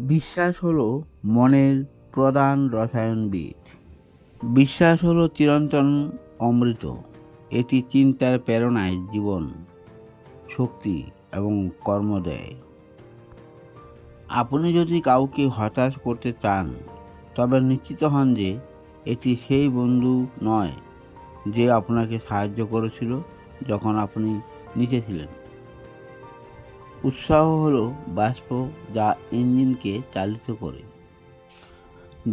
বিশ্বাস হলো মনের প্রধান রসায়নবিদ। বিশ্বাস হলো চিরন্তন অমৃত। এটি চিন্তার প্রেরণায় জীবন, শক্তি এবং কর্ম দেয়। আপনি যদি কাউকে হতাশ করতে চান, তবে নিশ্চিত হন যে এটি সেই বন্ধু নয় যে আপনাকে সাহায্য করেছিল যখন আপনি নিচে ছিলেন। উৎসাহ হল বাষ্প যা ইঞ্জিনকে চালিত করে।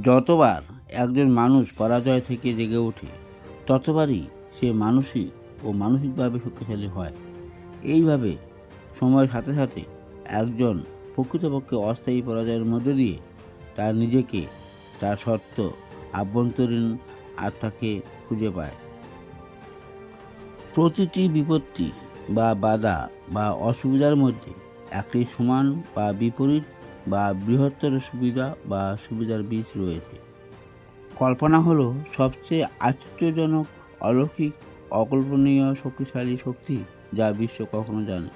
যতবার একজন মানুষ পরাজয় থেকে জেগে ওঠে, ততবারই সে মানসিক ও মানসিকভাবে শক্তিশালী হয়। এইভাবে সময়ের সাথে সাথে একজন প্রকৃতপক্ষে অস্থায়ী পরাজয়ের মধ্যে দিয়ে তার নিজেকে, তার সত্য আভ্যন্তরীণ আত্মাকে খুঁজে পায়। প্রতিটি বিপত্তি বা বাধা বা অসুবিধার মধ্যে একটি সমান বা বিপরীত বা বৃহত্তর সুবিধা বা সুবিধার বীজ রয়েছে। কল্পনা হলো সবচেয়ে আশ্চর্যজনক, অলৌকিক, অকল্পনীয় শক্তিশালী শক্তি যা বিশ্ব কখনো জানে।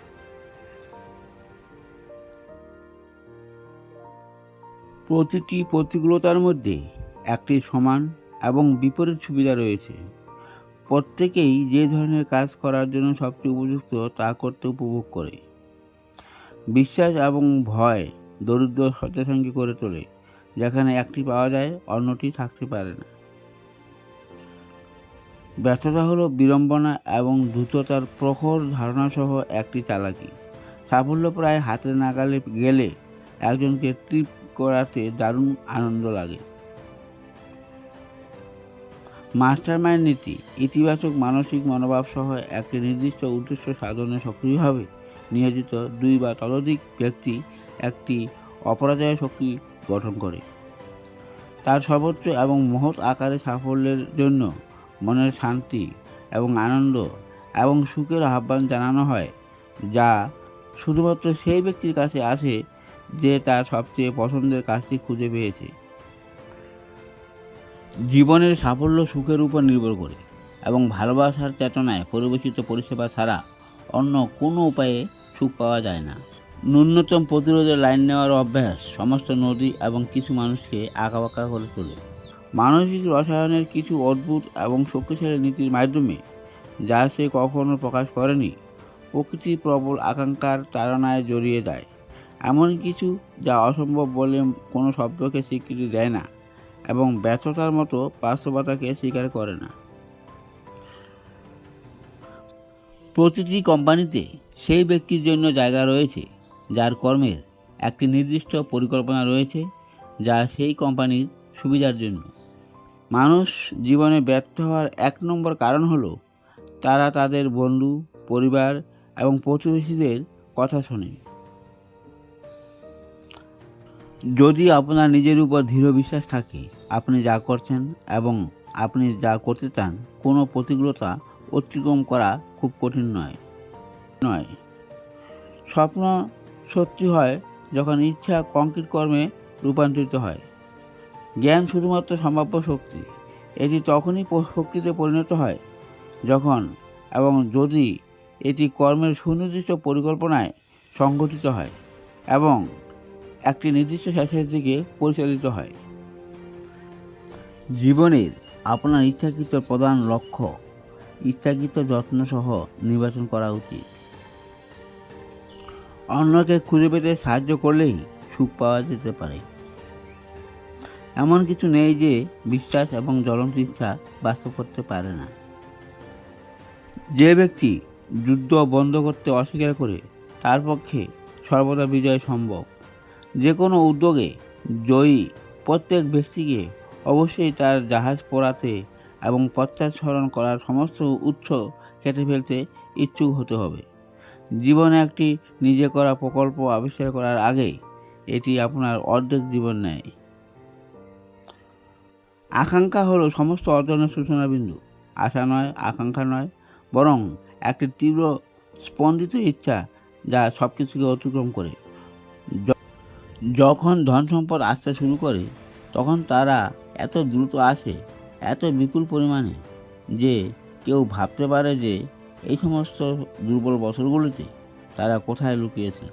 প্রতিটি প্রতিকূলতার মধ্যে একটি সমান এবং বিপরীত সুবিধা রয়েছে। প্রত্যেকেই যে ধরনের কাজ করার জন্য সবচেয়ে উপযুক্ত তা করতে উপভোগ করে। বিশ্বাস এবং ভয় দরিদ্র সত্যসঙ্গী করে তোলে, যেখানে একটি পাওয়া যায়, অন্যটি থাকতে পারে না। ব্যর্থতা হলো বিড়ম্বনা এবং দ্রুততার প্রখর ধারণাসহ একটি চালাকি। সাফল্য প্রায় হাতে নাগালে গেলে একজনকে ট্রিপ করাতে দারুণ আনন্দ লাগে। মাস্টার মাইন্ড নীতি, ইতিবাচক মানসিক মনোভাব সহ একটি নির্দিষ্ট উদ্দেশ্য সাধনে সক্রিয়ভাবে নিয়োজিত দুই বা ততোধিক ব্যক্তি একটি অপরাজয় শক্তি গঠন করে। তার সর্বোচ্চ এবং মহৎ আকারে সাফল্যের জন্য মনের শান্তি এবং আনন্দ এবং সুখের আহ্বান জানানো হয়, যা শুধুমাত্র সেই ব্যক্তির কাছে আসে যে তার সবচেয়ে পছন্দের কাজটি খুঁজে পেয়েছে। জীবনের সাফল্য সুখের উপর নির্ভর করে এবং ভালোবাসার চেতনায় পরিবেশিত পরিষেবা ছাড়া অন্য কোনো উপায়ে সুখ পাওয়া যায় না। ন্যূনতম প্রতিরোধের লাইন নেওয়ার অভ্যাস সমস্ত নদী এবং কিছু মানুষকে আঁকাবাঁকা করে তোলে। মানসিক রসায়নের কিছু অদ্ভুত এবং শক্তিশালী নীতির মাধ্যমে, যা সে কখনো প্রকাশ করেনি প্রকৃতির প্রবল আকাঙ্ক্ষার তাড়নায় জড়িয়ে দেয়। এমন কিছু যা অসম্ভব বলে কোনো শব্দকে স্বীকৃতি দেয় না এবং ব্যর্থতার মতো বাস্তবতাকে স্বীকার করে না। প্রতিটি কোম্পানিতে সেই ব্যক্তির জন্য জায়গা রয়েছে, যার কর্মের একটি নির্দিষ্ট পরিকল্পনা রয়েছে, যা সেই কোম্পানির সুবিধার জন্য। মানুষ জীবনে ব্যর্থ হওয়ার এক নম্বর কারণ হলো, তারা তাদের বন্ধু, পরিবার এবং প্রতিবেশীদের কথা শোনে। যদি আপনার নিজের উপর দৃঢ় বিশ্বাস থাকে, আপনি যা করছেন এবং আপনি যা করতে চান, কোনো প্রতিকূলতা অতিক্রম করা খুব কঠিন নয়। নয়। স্বপ্ন সত্যি হয় যখন ইচ্ছা কংক্রিট কর্মে রূপান্তরিত হয়। জ্ঞান শুধুমাত্র সম্ভাব্য শক্তি। এটি তখনই শক্তিতে পরিণত হয় যখন এবং যদি এটি কর্মের সুনির্দিষ্ট পরিকল্পনায় সংগঠিত হয় এবং একটি নির্দিষ্ট শেষের দিকে পরিচালিত হয়। জীবনের আপনার ইচ্ছাকৃত প্রধান লক্ষ্য, ইচ্ছাকৃত যত্নসহ নির্বাচন করা উচিত। অন্যকে খুঁজে পেতে সাহায্য করলেই সুখ পাওয়া যেতে পারে। এমন কিছু নেই যে বিশ্বাস এবং জ্বলন্ত ইচ্ছা বাস্তব করতে পারে না। যে ব্যক্তি যুদ্ধ বন্ধ করতে অস্বীকার করে, তার পক্ষে সর্বদা বিজয় সম্ভব। যে কোনো উদ্যোগে জয়ী প্রত্যেক ব্যক্তিকে অবশ্যই তার জাহাজ পোড়াতে এবং পশ্চাৎসরণ করার সমস্ত উৎস কেটে ফেলতে ইচ্ছুক হতে হবে। জীবনে একটি নিজে করা প্রকল্প আবিষ্কার করার আগে এটি আপনার অর্ধেক জীবন নেয়। আকাঙ্ক্ষা হলো সমস্ত অর্জনের সূচনা বিন্দু। আশা নয়, আকাঙ্ক্ষা নয়, বরং একটি তীব্র স্পন্দিত ইচ্ছা যা সব কিছুকে অতিক্রম করে। যখন ধন সম্পদ আসতে শুরু করে, তখন তারা এত দ্রুত আসে, এত বিপুল পরিমাণে যে কেউ ভাবতে পারে যে এই সমস্ত দুর্বল বছরগুলিতে তারা কোথায় লুকিয়েছে